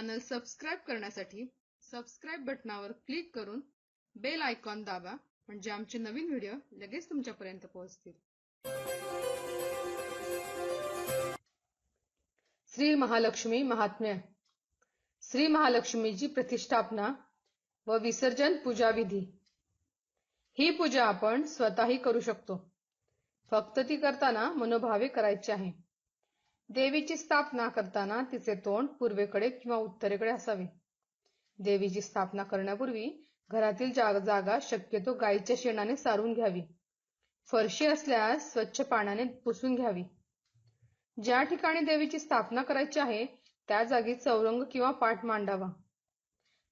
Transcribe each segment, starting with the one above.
Channel subscribe करण्यासाठी subscribe बटनावर click करून बेल आयकॉन दाबा म्हणजे आमचे नवीन व्हिडिओ लगेच तुमच्यापर्यंत पोहोचतील. श्री महालक्ष्मी महात्म्य. श्री महालक्ष्मीची प्रतिष्ठापना व विसर्जन पूजा विधी. ही पूजा आपण स्वतःही करू शकतो. फक्त ती करताना मनोभावे करायची आहे. देवीची स्थापना करताना तिचे तोंड पूर्वेकडे किंवा उत्तरेकडे असावे. देवीची स्थापना करण्यापूर्वी घरातील जागा शक्यतो गाईच्या शेणाने सारून घ्यावी. फरशी असल्यास स्वच्छ पाण्याने पुसून घ्यावी. ज्या ठिकाणी देवीची स्थापना करायची आहे त्या जागी चौरंग किंवा पाठ मांडावा.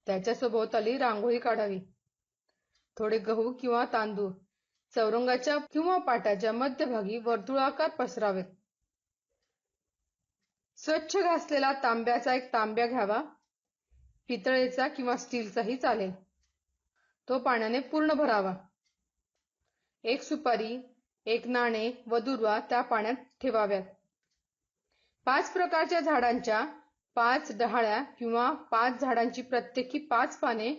त्याच्या सभोवताली रांगोळी काढावी. थोडे गहू किंवा तांदूळ चौरंगाच्या किंवा पाटाच्या मध्यभागी वर्तुळाकार पसरावेत. स्वच्छ घासलेला तांब्याचा एक तांब्या घ्यावा. पितळेचा किंवा स्टीलचाही चालेल. तो पाण्याने पूर्ण भरावा. एक सुपारी एक नाणे व दुर्वा त्या पाण्यात ठेवाव्यात. पाच प्रकारच्या झाडांच्या पाच डहाळ्या किंवा पाच झाडांची प्रत्येकी पाच पाने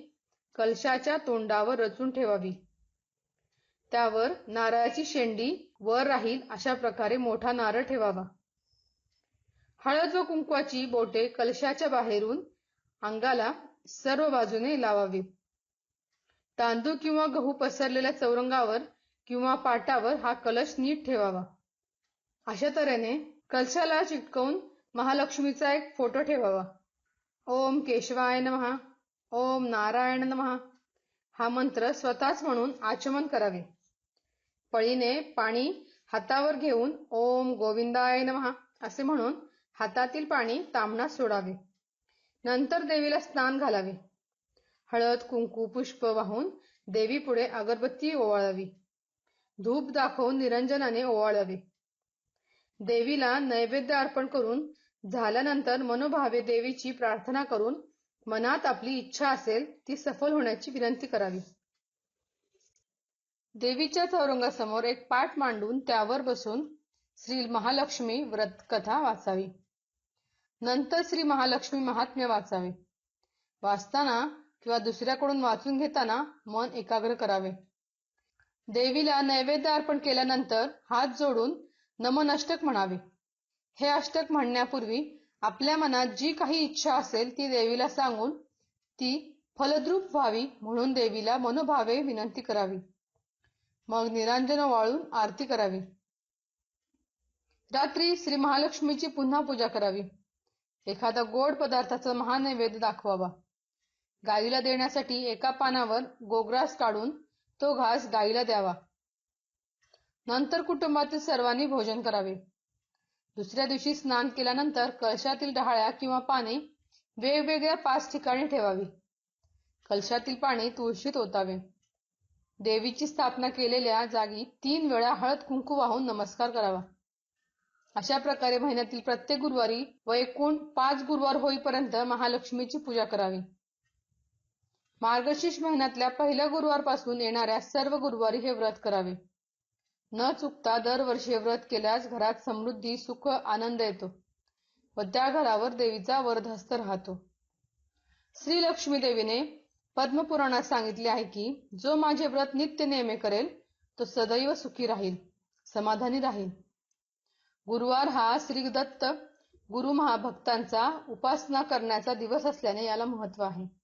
कलशाच्या तोंडावर रचून ठेवावी. त्यावर नारळाची शेंडी वर राहील अशा प्रकारे मोठा नारळ ठेवावा. हळद व कुंकवाची बोटे कलशाच्या बाहेरून अंगाला सर्व बाजूने लावावी. तांदूळ किंवा गहू पसरलेल्या चौरंगावर किंवा पाटावर हा कलश नीट ठेवावा. अशा तऱ्हेने कलशाला चिटकवून महालक्ष्मीचा एक फोटो ठेवावा. ओम केशवाय नमहा ओम नारायण नमहा हा मंत्र स्वतःच म्हणून आचमन करावे. पळीने पाणी हातावर घेऊन ओम गोविंदाय नमहा असे म्हणून हातातील पाणी तांबणात सोडावे. नंतर देवीला स्नान घालावे. हळद कुंकू पुष्प वाहून देवी पुढे अगरबत्ती ओवाळावी. धूप दाखवून निरंजनाने ओवाळावे. देवीला नैवेद्य अर्पण करून झाल्यानंतर मनोभावे देवीची प्रार्थना करून मनात आपली इच्छा असेल ती सफल होण्याची विनंती करावी. देवीच्या चौरंगासमोर एक पाठ मांडून त्यावर बसून श्री महालक्ष्मी व्रत कथा वाचावी. नंतर श्री महालक्ष्मी महात्म्य वाचावे. वाचताना किंवा दुसऱ्याकडून वाचून घेताना मन एकाग्र करावे. देवीला नैवेद्य अर्पण केल्यानंतर हात जोडून नमन अष्टक म्हणावे. हे अष्टक म्हणण्यापूर्वी आपल्या मनात जी काही इच्छा असेल ती देवीला सांगून ती फलद्रूप व्हावी म्हणून देवीला मनोभावे विनंती करावी. मग निरांजन वाळून आरती करावी. रात्री श्री महालक्ष्मीची पुन्हा पूजा करावी. एखादा गोड पदार्थाचा महानैवेद्य दाखवावा. गाईला देण्यासाठी एका पानावर गोग्रास काढून तो घास गाईला द्यावा. नंतर कुटुंबातील सर्वांनी भोजन करावे. दुसऱ्या दिवशी स्नान केल्यानंतर कलशातील डहाळ्या किंवा पाने वेगवेगळ्या पाच ठिकाणी ठेवावी. कलशातील पाणी तुळशीत ओतावे. देवीची स्थापना केलेल्या जागी तीन वेळा हळद कुंकू वाहून नमस्कार करावा. अशा प्रकारे महिन्यातील प्रत्येक गुरुवारी व एकूण पाच गुरुवार होईपर्यंत महालक्ष्मीची पूजा करावी. मार्गशीर्ष महिन्यातल्या पहिल्या गुरुवारपासून येणाऱ्या सर्व गुरुवारी हे व्रत करावे. न चुकता दरवर्षी व्रत केल्यास घरात समृद्धी सुख आनंद येतो व त्या घरावर देवीचा वरदहस्त राहतो. श्री लक्ष्मी देवीने पद्मपुराणात सांगितले आहे की जो माझे व्रत नित्य नेमे करेल तो सदैव सुखी राहील समाधानी राहील. गुरुवार हा श्रीदत्त गुरु महाभक्तांचा उपासना करण्याचा दिवस असल्याने याला महत्त्व आहे.